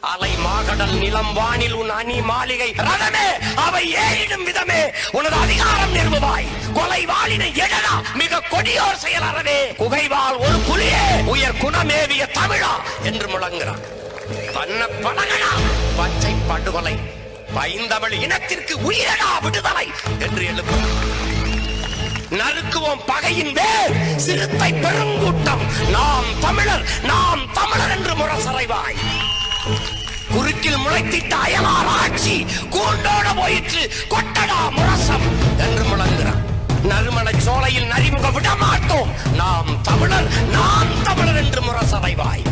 அலை மாகடல் நிலம் வானில் உன் அணி மாளிகை ரதமே அவை ஏறிடும் விதமே. உனது அதிகாரம் நிறுவுவாய். கொலை வாளினை எழலா. மிக கொடியோர் செயல் அறவே. குகைவாள் ஒரு புலியே உயர் குணமேவிய தமிழா என்று முழங்குகிறான். பண்ண படகடா பச்சை படுகொலை. பைந்தமிழ் இனத்திற்கு உயிரடா விடுதலை என்று எழுப்புகிறார் நறுக்குவோம் பகையின் வேர் சிறுத்தை பெருங்கூட்டம். நாம் தமிழர் நாம் தமிழர் என்று முரசறைவாய். குறுக்கில் முளைத்திட்ட அயலார் ஆட்சி கூண்டோட போயிற்று. கொட்டடா முரசம் என்று முழங்குறான் நறுமண சோலையில் நரிமுக விடமாட்டோம். நாம் தமிழர் நாம் தமிழர் என்று முரசடைவாய்.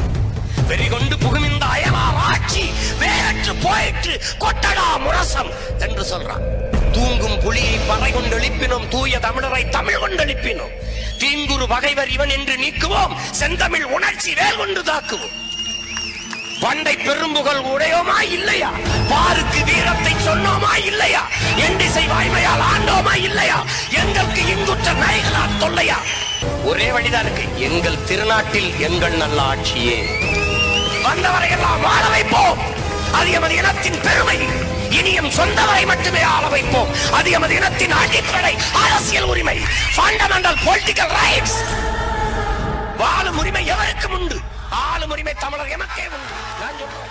வெறிகொண்டு புகுமிந்த அயலார் ஆட்சி வேறற்று போயிற்று. கொட்டடா முரசம் என்று சொல்றான் தூங்கும் புலியை பறை கொண்டு எழுப்பினோம். தூய தமிழரை தமிழ் கொண்டு எழுப்பினோம். தீங்குரு பகைவர் இவன் என்று நீக்குவோம். செந்தமிழ் உணர்ச்சி வேல் கொண்டு தாக்குவோம். பண்டை பெரும்புகள் உடையோமா இல்லையா? பாருக்கு வீரத்தை சொன்னோமா இல்லையா? எண்டிசை வாய்மையால் ஆண்டோமா இல்லையா? எங்களுக்கு இங்குற்ற நரிகளா தொல்லையா? ஒரே வழிதான் இருக்கு. எங்கள் திருநாட்டில் எங்கள் நல்ல ஆட்சியே வந்தவரை எல்லாம் வாழ வைப்போம். அது எமது இனத்தின் பெருமை. இனியும் சொந்தவரை மட்டுமே ஆள வைப்போம். அது எமது இனத்தின் அடிப்படை அரசியல் உரிமை. ஃபண்டமெண்டல் பொலிட்டிக்கல் ரைட்ஸ் வாழும் உரிமை எவருக்கும் உண்டு? ஆளும் உரிமை தமிழர் எமக்கே உண்டு.